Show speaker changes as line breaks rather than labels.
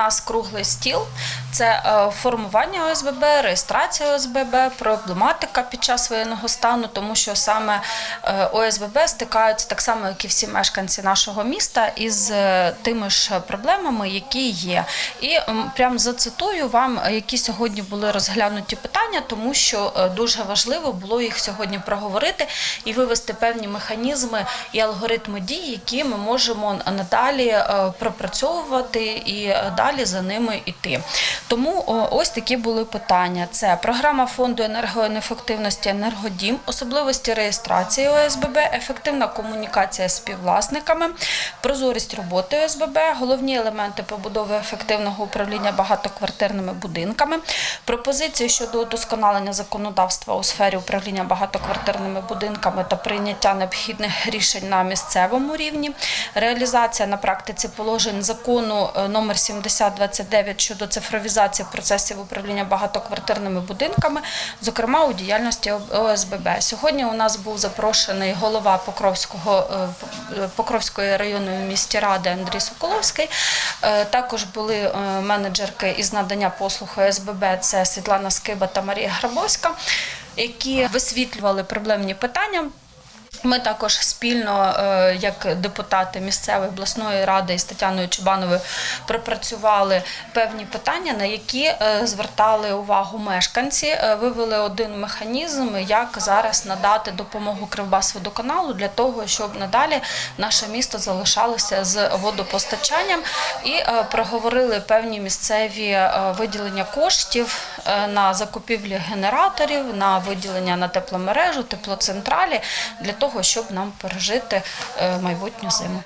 нас круглий стіл. Це е, формування ОСББ, реєстрація ОСББ, проблематика під час воєнного стану, тому що саме е, ОСББ стикаються так само, як і всі мешканці нашого міста, із е, тими ж проблемами, які є. І прям зацитую вам, які сьогодні були розглянуті питання, тому що дуже важливо було їх сьогодні проговорити і вивести певні механізми і алгоритми дій, які ми можемо надалі пропрацьовувати і е, далі за ними йти. Тому ось такі були питання: це програма фонду енергоефективності енергодім, особливості реєстрації ОСББ, ефективна комунікація з співвласниками, прозорість роботи ОСББ, головні елементи побудови ефективного управління багатоквартирними будинками, пропозиції щодо удосконалення законодавства у сфері управління багатоквартирними будинками та прийняття необхідних рішень на місцевому рівні, реалізація на практиці положень закону е, номер 70 5029 щодо цифровізації процесів управління багатоквартирними будинками, зокрема у діяльності ОСББ. Сьогодні у нас був запрошений голова Покровського е, е, Покровської районної місті ради Андрій Соколовський. Е, також були менеджерки із надання послуг ОСББ – Це Світлана Скиба та Марія Грабовська, які висвітлювали проблемні питання. Ми також спільно, е, як депутати місцевої обласної ради із Тетяною Чубановою, пропрацювали певні питання, на які е, звертали увагу мешканці. Е, Вивели один механізм, як зараз надати допомогу Кривбасводоканалу для того, щоб надалі наше місто залишалося з водопостачанням, і проговорили певні місцеві виділення коштів на закупівлі генераторів, на виділення на тепломережу, теплоцентралі для того, щоб нам пережити е, майбутню зиму.